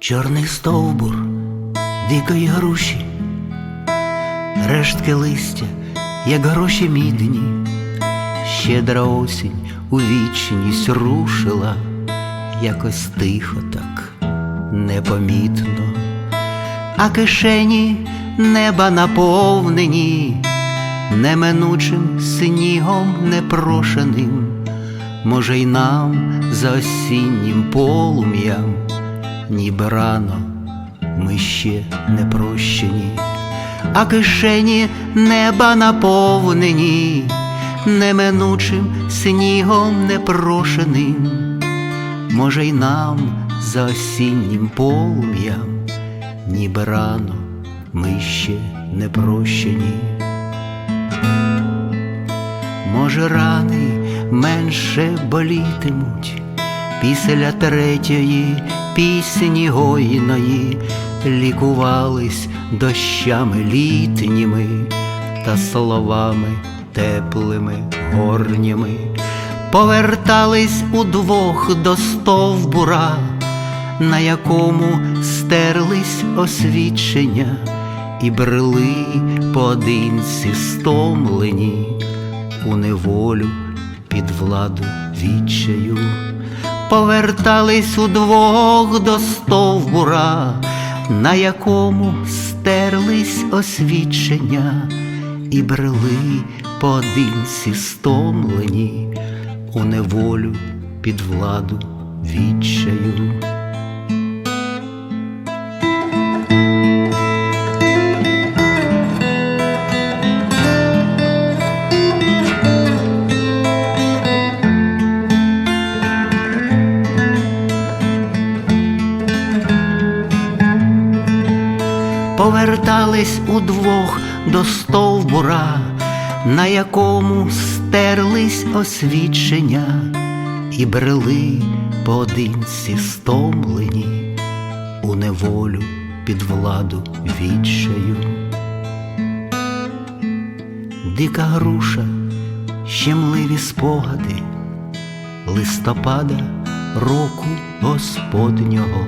Чорний стовбур дикої груші, рештки листя, як гроші мідні, щедра осінь у вічність рушила, якось тихо так непомітно, а кишені неба наповнені неминучим снігом непрошеним, може, й нам за осіннім полум'ям, ніби рано ми ще не прощені, а кишені неба наповнені, неминучим снігом непрошеним, може, й нам за осіннім полум'ям, ніби рано ми ще не прощені. Може, рани менше болітимуть після третьої пісні гойної, лікувались дощами літніми та словами теплими горніми, повертались удвох до стовбура, на якому стерлись освічення і брели поодинці стомлені у неволю під владу відчаю, повертались удвох до стовбура, на якому стерлись освічення, і брели поодинці стомлені у неволю під владу відчаю. Повертались удвох до стовбура, на якому стерлись освічення, і брели поодинці стомлені у неволю під владу відчаю. Дика груша, щемливі спогади листопада року Господнього